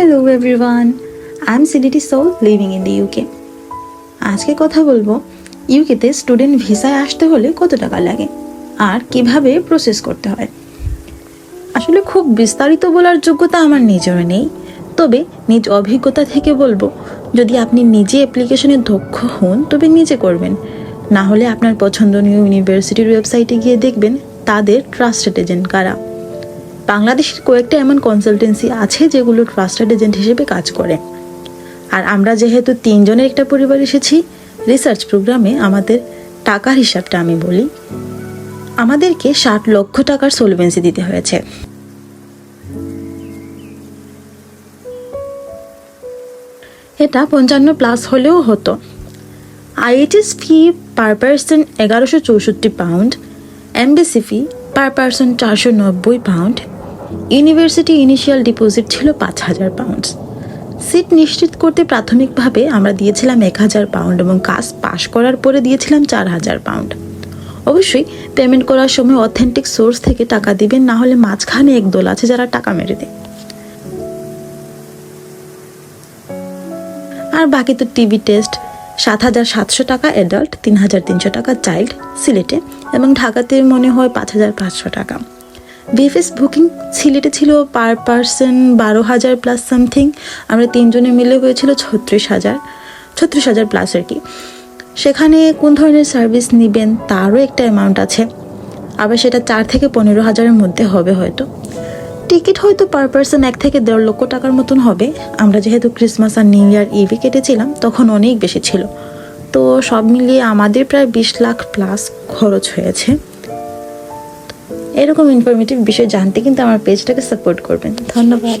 Hello everyone I am সিডিটি সোল living in the UK আজকে কথা বলব ইউকেতে স্টুডেন্ট ভিসায় আসতে হলে কত টাকা লাগে? আর কীভাবে প্রসেস করতে হয়? আসলে খুব বিস্তারিত বলার যোগ্যতা আমার নিজের নেই। তবে নিজ অভিজ্ঞতা থেকে বলব, যদি আপনি নিজে অ্যাপ্লিকেশনে দক্ষ হন, তবে নিজে করবেন। না হলে আপনার পছন্দনীয় ইউনিভার্সিটির ওয়েবসাইটে গিয়ে দেখবেন তাদের ট্রাস্টেড এজেন্ট কারা। বাংলাদেশের কয়েকটা এমন কনসালটেন্সি আছে যেগুলো ট্রাস্টেড এজেন্ট হিসেবে কাজ করে। আর আমরা যেহেতু তিনজনের একটা পরিবার এসেছি রিসার্চ প্রোগ্রামে আমাদের টাকার হিসাবটা আমি বলি, আমাদেরকে ষাট লক্ষ টাকার সলভেন্সি দিতে হয়েছে। এটা পঞ্চান্ন প্লাস হলেও হতো। আইএইচএস ফি পার পার্সন এগারোশো চৌষট্টি pound MBC fee per person চারশো নব্বই পাউন্ড ইউনিভার্সিটি ইনিশিয়াল ডিপোজিট ছিল পাঁচ হাজার পাউন্ড সিট নিশ্চিত করতে প্রাথমিকভাবে আমরা দিয়েছিলাম এক হাজার পাউন্ড এবং কাজ পাশ করার পরে দিয়েছিলাম চার হাজার পাউন্ড অবশ্যই পেমেন্ট করার সময় অথেন্টিক সোর্স থেকে টাকা দিবেন, না হলে মাঝখানে এক দল আছে যারা টাকা মেরে দেয়। আর বাকি তো টিভি টেস্ট সাত হাজার সাতশো টাকা অ্যাডাল্ট তিন হাজার তিনশো টাকা চাইল্ড সিলেটে এবং ঢাকাতে মনে হয় পাঁচ হাজার পাঁচশো টাকা। বিএফএস বুকিং সিলেটে ছিল পার পার্সন বারো হাজার প্লাস সামথিং আমরা তিনজনে মিলে হয়েছিল ছত্রিশ হাজার ছত্রিশ হাজার প্লাস আর কি। সেখানে কোন ধরনের সার্ভিস নেবেন তারও একটা অ্যামাউন্ট আছে। আবার সেটা চার থেকে পনেরো হাজারের মধ্যে হবে হয়তো। টিকিট হয়তো পার পার্সন এক থেকে দেড় লক্ষ টাকার মতন হবে। আমরা যেহেতু ক্রিসমাস আর নিউ ইয়ার ইভে কেটেছিলাম, তখন অনেক বেশি ছিল। তো সব মিলিয়ে আমাদের প্রায় বিশ লাখ প্লাস খরচ হয়েছে। এরকম ইনফরমেটিভ বিষয় জানতে কিন্তু আমার পেজটাকে সাপোর্ট করবেন। ধন্যবাদ।